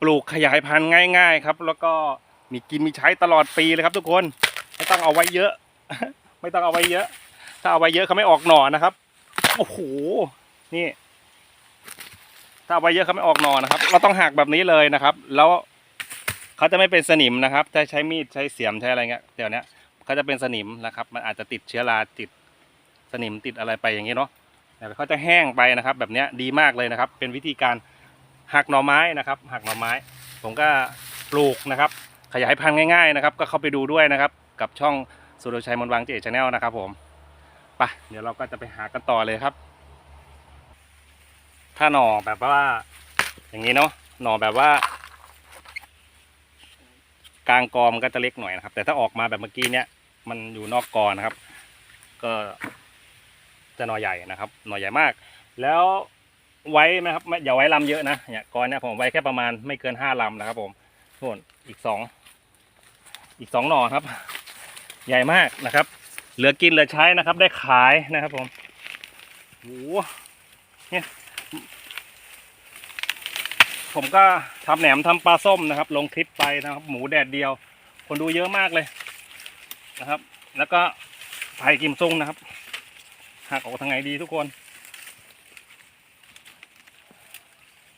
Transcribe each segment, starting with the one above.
ปลูกขยายพันธุ์ง่าย ๆ ครับ แล้วก็มีกินมีใช้ตลอดปีเลยครับ ทุกคนไม่ต้องเอาไว้เยอะ ไม่ต้องเอาไว้เยอะ ถ้าเอาไว้เยอะเขาไม่ออกหน่อนะครับโอ้โหนี่ ถ้าเอาไว้เยอะเขาไม่ออกหน่อนะครับ เราต้องหักแบบนี้เลยนะครับ แล้วเขาจะไม่เป็นสนิมนะครับถ้าใช้มีดใช้เสียมใช้อะไรเงี้ยเดี๋ยวนี้เขาจะเป็นสนิมนะครับ มันอาจจะติดเชื้อราติดสนิมติดอะไรไปอย่างเงี้ยเนาะแต่เขาจะแห้งไปนะครับ แบบนี้ดีมากเลยนะครับ เป็นวิธีการ หักหน่อไม้นะครับหักหน่อไม้ ผมก็ปลูกนะครับ ขยายพันธุ์ง่ายๆนะครับ ก็เข้าไปดูด้วยนะครับ กับช่องสุรชัยมนวังเจชแนลนะครับผมไปเดี๋ยวเราก็จะไปหากันต่อเลยครับ ถ้าหน่อแบบว่า อย่างนี้เนาะหน่อแบบว่ากลางกอมนก็จะเล็กหน่อยนะครับ แต่ถ้าออกมาแบบเมื่อกี้เนี่ยมันอยู่นอกกอนะครับ ก็จะหน่อใหญ่นะครับ หน่อใหญ่มาก แล้ว ไว้นะครับไม่อย่าไว้ลำเยอะนะเนี่ยกอนเนี่ยผมไว้แค่ประมาณไม่เกินห้าลำนะครับ ผมส่วนอีกสองอีกสองหน่อครับ ใหญ่มากนะครับ เหลือกินเหลือใช้นะครับ ได้ขายนะครับ ผมโหเนี่ยผมก็ทำแหนมทำปลาส้มนะครับ ลงคลิปไปนะครับ หมูแดดเดียว คนดูเยอะมากเลยนะครับ แล้วก็ไผ่กิมซุงนะครับหักออกทางไหนดีทุกคน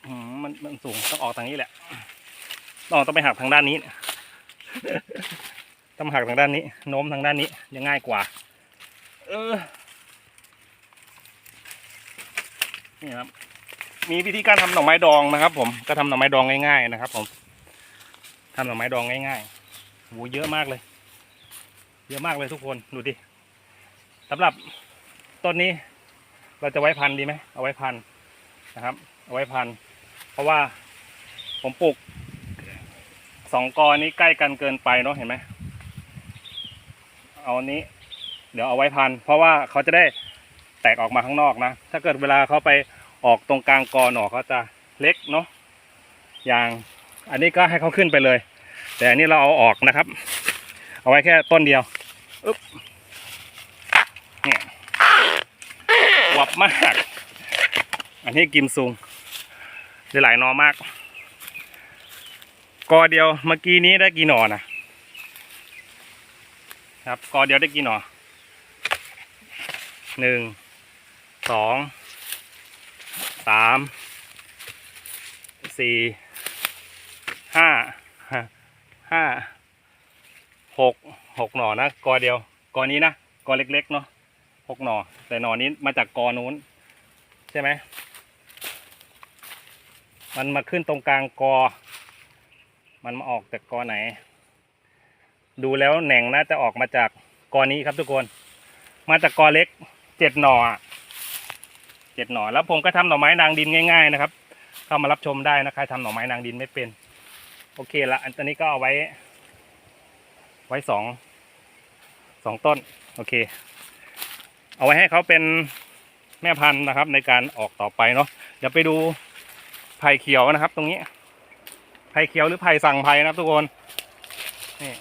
อื มันมันสูงต้องออกทางนี้แหละต้องต้องไปหักทางด้านนี้ ต้องหักทางด้านนี้ โน้มทางด้านนี้ยังง่ายกว่า เออ นี่ครับ มีวิธีการทำหน่อไม้ดองนะครับ ผม ก็ทำหน่อไม้ดองง่ายๆนะครับ ผมทำหน่อไม้ดองง่ายๆโหเยอะมากเลย เยอะมากเลยทุกคน ดูดิสำหรับต้นนี้ เราจะไว้พันดีไหมเอาไว้พันนะครับ เอาไว้พันธุ ราะว่าผมปลูกสองกอนี้ใกล้กันเกินไปเนาะเห็นไหมเอาอันนี้ เดี๋ยวเอาไว้พัน เพราะว่าเขาจะได้แตกออกมาข้างนอกนะ ถ้าเกิดเวลาเขาไปออกตรงกลางกอหน่อเขาจะเล็กเนาะอย่างอันนี้ก็ให้เขาขึ้นไปเลย แต่อันนี้เราเอาออกนะครับ เอาไว้แค่ต้นเดียวอึ๊บเนี่ยหวับมาก อันนี้กิมซุง ได้หลายหนอมาก กอเดียวเมื่อกี้นี้ได้กี่หนอนะครับ กอเดียวได้กี่หนอหนึ่งสองสามสี่ห้าห้าหกหกหน่อนะกอเดียวกอนี้นะกอเล็กๆเนาะหกหน่อแต่หน่อนี้มาจากกอนู้น ใช่ไหม มันมาขึ้นตรงกลางกอ มันมาออกจากกอไหน ดูแล้วแหน่งน่าจะออกมาจากกอนี้ครับทุกคน มาจากกอเล็กเจ็ดหน่อเจ็ดหน่อแล้วผมก็ทำหน่อไม้นางดินง่าย ๆ นะครับ เข้ามารับชมได้นะใครทำหน่อไม้นางดินไม่เป็น โอเคละอันนี้ก็เอาไว้ ไว้สองสองต้น โอเค เอาไว้ให้เขาเป็นแม่พันธุ์นะครับ ในการออกต่อไปเนาะเดี๋ยวไปดู ไผ่เขียวนะครับ ตรงนี้ไผ่เขียวหรือไผ่สั่งไผ่นะครับทุกคนนี่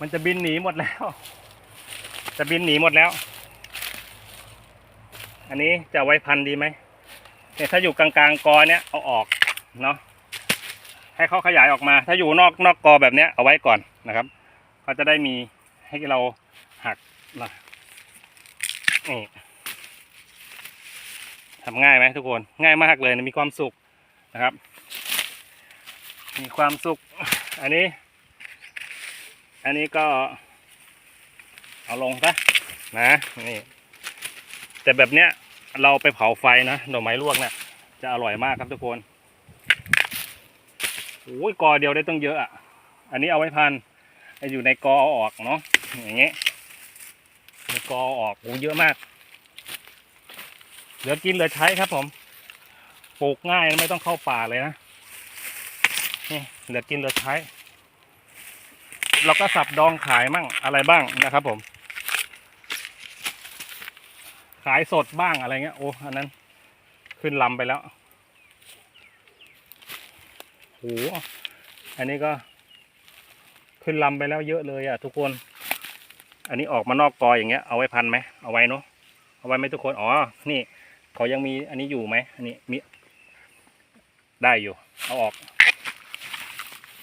มันจะบินหนีหมดแล้ว จะบินหนีหมดแล้ว อันนี้จะไว้พันดีไหมเนี่ยถ้าอยู่กลางๆกอเนี้ยเอาออกเนาะให้เขาขยายออกมา ถ้าอยู่นอกนอกกอแบบเนี้ยเอาไว้ก่อนนะครับเขาจะได้มีให้เราหักนะนี่ ทำง่ายไหมทุกคนง่ายมากเลยนะมีความสุขนะครับ มีความสุข อันนี้ อันนี้ก็ เอาลงซะนะนี่ แต่แบบเนี้ยเราไปเผาไฟนะหน่อไม้ลวกเนี่ยจะอร่อยมากครับทุกคนโอ้ยกอเดียวได้ต้องเยอะอะ อันนี้เอาไว้พันอยู่ในกอเอาออกเนาะอย่างเงี้ยในกออออกโอ้เยอะมาก เหลือกินเหลือใช้ครับผม ปลูกง่ายไม่ต้องเข้าป่าเลยนะ นี่เหลือกินเหลือใช้ เราก็สับดองขายมั่งอะไรบ้างนะครับผม ขายสดบ้างอะไรเงี้ย โอ้ อันนั้น ขึ้นลำไปแล้วโหอันนี้ก็ขึ้นลำไปแล้วเยอะเลยอะทุกคน อันนี้ออกมานอกกออย่างเงี้ย เอาไว้พันไหม เอาไว้เนาะ เอาไว้ไหมทุกคน อ๋อ นี่ เขายังมีอันนี้อยู่ไหมอันนี้มีได้อยู่ เอาออก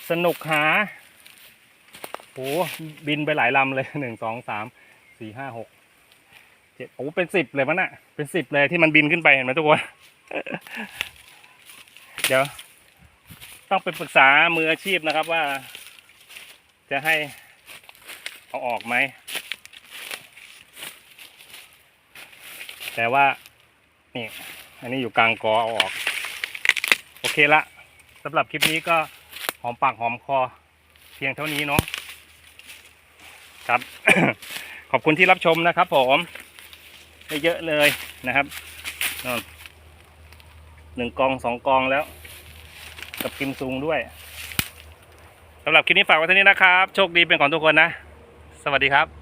สนุกหาโหบินไปหลายลำเลยหนึ่งสองสามสี่ห้าหกเจ็ดโอ้เป็นสิบเลยมันอะเป็นสิบเลยที่มันบินขึ้นไปเห็นไหมทุกคน เดี๋ยว ต้องไปปรึกษามืออาชีพนะครับว่า จะให้เอาออกไหมแต่ว่า นี่ อันนี้อยู่กลางกอเอาออก โอเคละสำหรับคลิปนี้ก็หอมปากหอมคอ เพียงเท่านี้เนาะครับ ขอบคุณที่รับชมนะครับ ผมได้เยอะเลยนะครับนนหนึ่งกองสองกองแล้ว กับกิมซุงด้วยสำหรับคลิปนี้ฝากไว้เท่านี้นะครับ โชคดีเป็นของทุกคนนะ สวัสดีครับ